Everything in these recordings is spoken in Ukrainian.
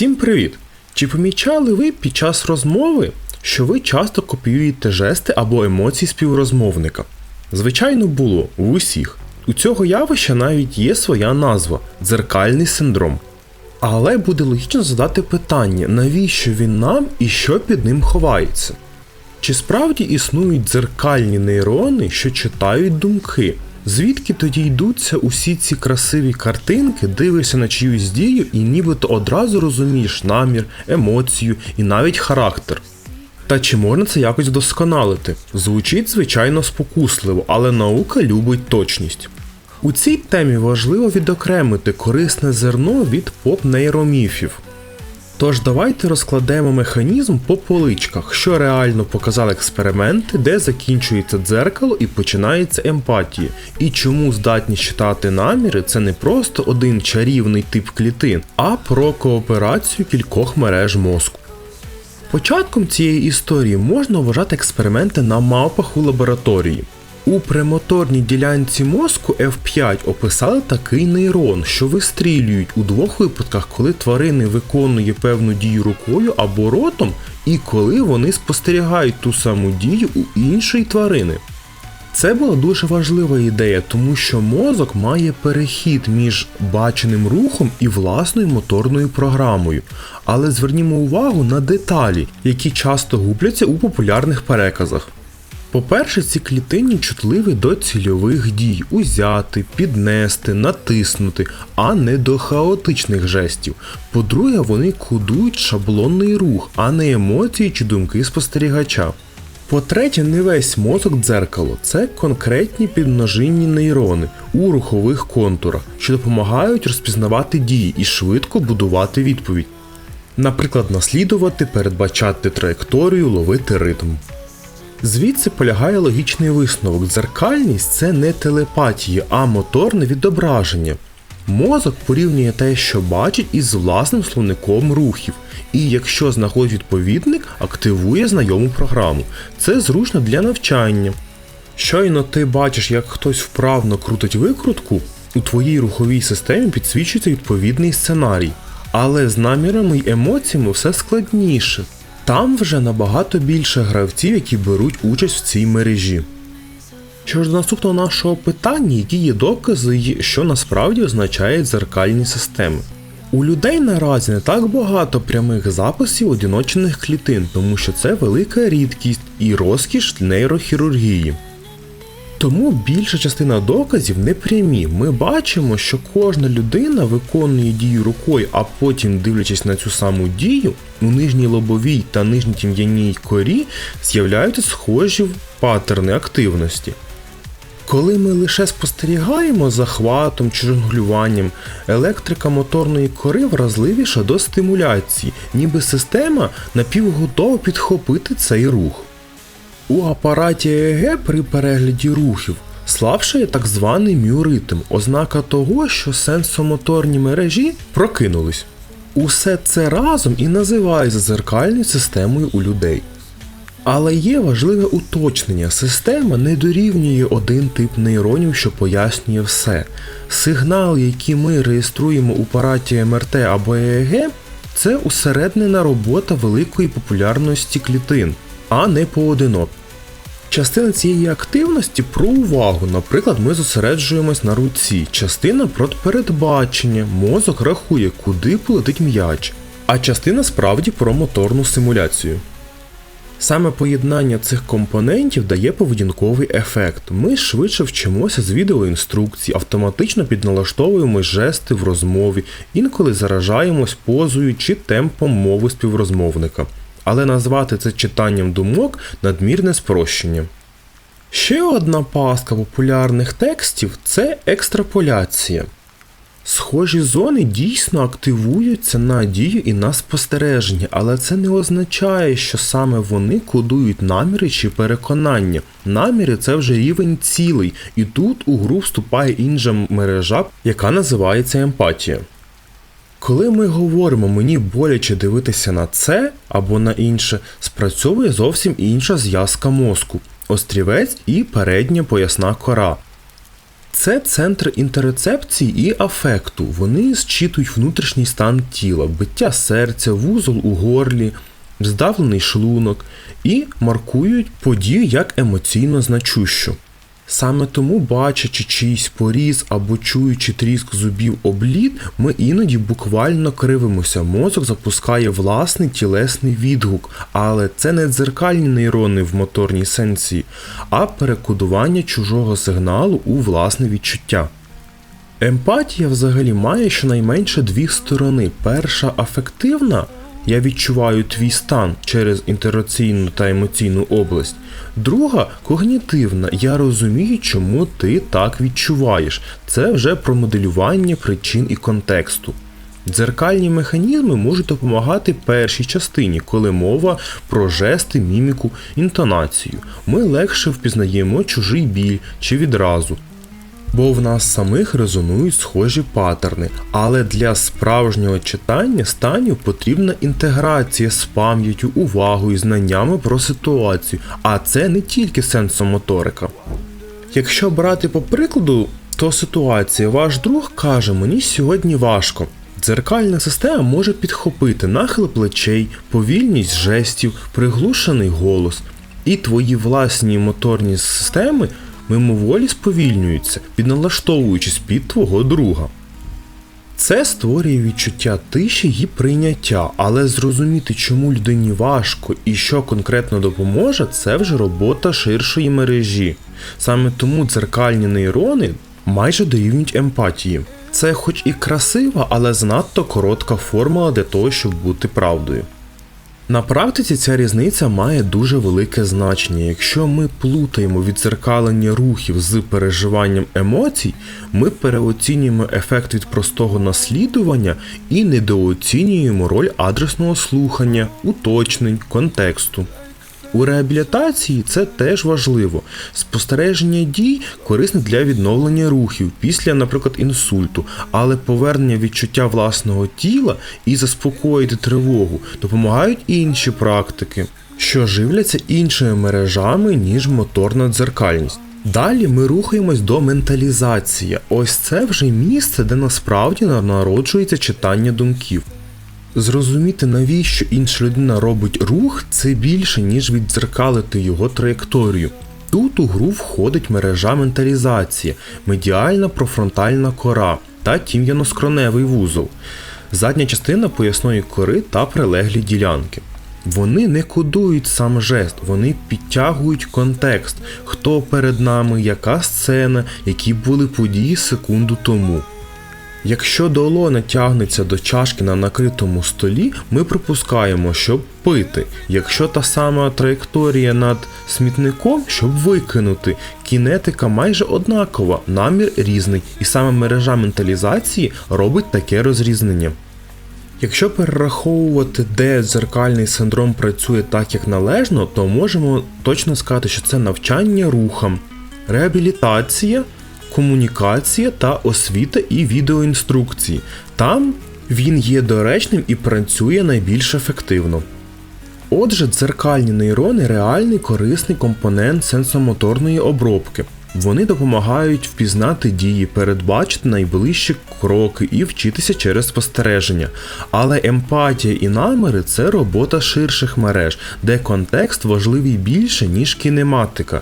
Всім привіт! Чи помічали ви під час розмови, що ви часто копіюєте жести або емоції співрозмовника? Звичайно, було в усіх. У цього явища навіть є своя назва дзеркальний синдром. Але буде логічно задати питання, навіщо він нам і що під ним ховається? Чи справді існують дзеркальні нейрони, що читають думки? Звідки тоді йдуться усі ці красиві картинки, дивишся на чиюсь дію і нібито одразу розумієш намір, емоцію і навіть характер? Та чи можна це якось вдосконалити? Звучить, звичайно, спокусливо, але наука любить точність. У цій темі важливо відокремити корисне зерно від поп-нейроміфів. Тож давайте розкладемо механізм по поличках, що реально показали експерименти, де закінчується дзеркало і починається емпатія, і чому здатність читати наміри це не просто один чарівний тип клітин, а про кооперацію кількох мереж мозку. Початком цієї історії можна вважати експерименти на мавпах у лабораторії. У премоторній ділянці мозку F5 описали такий нейрон, що вистрілюють у двох випадках, коли тварини виконує певну дію рукою або ротом, і коли вони спостерігають ту саму дію у іншої тварини. Це була дуже важлива ідея, тому що мозок має перехід між баченим рухом і власною моторною програмою. Але звернімо увагу на деталі, які часто губляться у популярних переказах. По-перше, ці клітині чутливі до цільових дій узяти, піднести, натиснути, а не до хаотичних жестів. По-друге, вони кодують шаблонний рух, а не емоції чи думки спостерігача. По-третє, не весь мозок дзеркало, це конкретні підмножинні нейрони у рухових контурах, що допомагають розпізнавати дії і швидко будувати відповідь. Наприклад, наслідувати, передбачати траєкторію, ловити ритм. Звідси полягає логічний висновок. Дзеркальність це не телепатія, а моторне відображення. Мозок порівнює те, що бачить, із власним словником рухів, і якщо знаходить відповідник, активує знайому програму. Це зручно для навчання. Щойно ти бачиш, як хтось вправно крутить викрутку, у твоїй руховій системі підсвічується відповідний сценарій. Але з намірами й емоціями все складніше. Там вже набагато більше гравців, які беруть участь в цій мережі. Що ж до наступного нашого питання, які є докази, що насправді означають дзеркальні системи. У людей наразі не так багато прямих записів одиночених клітин, тому що це велика рідкість і розкіш нейрохірургії. Тому більша частина доказів не прямі. Ми бачимо, що кожна людина виконує дію рукою, а потім, дивлячись на цю саму дію, у нижній лобовій та нижній тім'яній корі з'являються схожі паттерни активності. Коли ми лише спостерігаємо за хватом чи жонглюванням, електрика моторної кори вразливіша до стимуляції, ніби система напівготова підхопити цей рух. У апараті ЕЕГ при перегляді рухів слабшає так званий мюритм, ознака того, що сенсомоторні мережі прокинулись. Усе це разом і називається зеркальною системою у людей. Але є важливе уточнення: система не дорівнює один тип нейронів, що пояснює все. Сигнали, які ми реєструємо у апараті МРТ або ЕЕГ, це усереднена робота великої популярності клітин, а не поодинок. Частина цієї активності про увагу, наприклад, ми зосереджуємось на руці, частина про передбачення, мозок рахує, куди полетить м'яч, а частина справді про моторну симуляцію. Саме поєднання цих компонентів дає поведінковий ефект. Ми швидше вчимося з відеоінструкцій, автоматично підналаштовуємо жести в розмові, інколи заражаємось позою чи темпом мови співрозмовника. Але назвати це читанням думок надмірне спрощення. Ще одна пастка популярних текстів це екстраполяція. Схожі зони дійсно активуються на дію і на спостереження, але це не означає, що саме вони кодують наміри чи переконання. Наміри це вже рівень цілий, і тут у гру вступає інша мережа, яка називається емпатія. Коли ми говоримо мені боляче дивитися на це або на інше, спрацьовує зовсім інша зв'язка мозку острівець і передня поясна кора. Це центр інтерцепції і афекту. Вони зчитують внутрішній стан тіла, биття серця, вузол у горлі, здавлений шлунок і маркують подію як емоційно значущу. Саме тому, бачачи чийсь поріз або чуючи тріск зубів об лід, ми іноді буквально кривимося. Мозок запускає власний тілесний відгук, але це не дзеркальні нейрони в моторній сенсі, а перекодування чужого сигналу у власне відчуття. Емпатія взагалі має щонайменше дві сторони. Перша афективна. Я відчуваю твій стан через інтераційну та емоційну область. Друга когнітивна. Я розумію, чому ти так відчуваєш. Це вже про моделювання причин і контексту. Дзеркальні механізми можуть допомагати першій частині, коли мова про жести, міміку, інтонацію. Ми легше впізнаємо чужий біль чи відразу, бо в нас самих резонують схожі паттерни, але для справжнього читання станів потрібна інтеграція з пам'яттю, увагою, знаннями про ситуацію, а це не тільки сенсомоторика. Якщо брати по прикладу, то ситуація, ваш друг каже, мені сьогодні важко. Дзеркальна система може підхопити нахил плечей, повільність жестів, приглушений голос, і твої власні моторні системи мимоволі сповільнюються, підналаштовуючись під твого друга. Це створює відчуття тиші і прийняття, але зрозуміти, чому людині важко і що конкретно допоможе, це вже робота ширшої мережі. Саме тому дзеркальні нейрони майже дорівнюють емпатії. Це хоч і красива, але занадто коротка формула для того, щоб бути правдою. На практиці ця різниця має дуже велике значення. Якщо ми плутаємо відзеркалення рухів з переживанням емоцій, ми переоцінюємо ефект від простого наслідування і недооцінюємо роль адресного слухання, уточнень, контексту. У реабілітації це теж важливо. Спостереження дій корисне для відновлення рухів після, наприклад, інсульту, але повернення відчуття власного тіла і заспокоїти тривогу допомагають інші практики, що живляться іншими мережами, ніж моторна дзеркальність. Далі ми рухаємось до менталізації. Ось це вже місце, де насправді народжується читання думків. Зрозуміти, навіщо інша людина робить рух, це більше, ніж віддзеркалити його траєкторію. Тут у гру входить мережа менталізації, медіальна профронтальна кора та тім'яно-скроневий вузол, задня частина поясної кори та прилеглі ділянки. Вони не кодують сам жест, вони підтягують контекст, хто перед нами, яка сцена, які були події секунду тому. Якщо долоня тягнеться до чашки на накритому столі, ми припускаємо, щоб пити. Якщо та сама траєкторія над смітником, щоб викинути. Кінетика майже однакова, намір різний, і саме мережа менталізації робить таке розрізнення. Якщо перераховувати, де дзеркальний синдром працює так, як належно, то можемо точно сказати, що це навчання рухам, реабілітація комунікація та освіта і відеоінструкції. Там він є доречним і працює найбільш ефективно. Отже, дзеркальні нейрони реальний корисний компонент сенсомоторної обробки. Вони допомагають впізнати дії, передбачити найближчі кроки і вчитися через спостереження. Але емпатія і наміри це робота ширших мереж, де контекст важливий більше, ніж кінематика.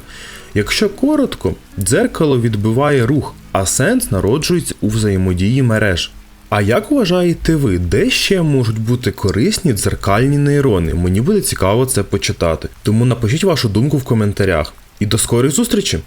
Якщо коротко, дзеркало відбиває рух, а сенс народжується у взаємодії мереж. А як вважаєте ви, де ще можуть бути корисні дзеркальні нейрони? Мені буде цікаво це почитати. Тому напишіть вашу думку в коментарях. І до скорої зустрічі!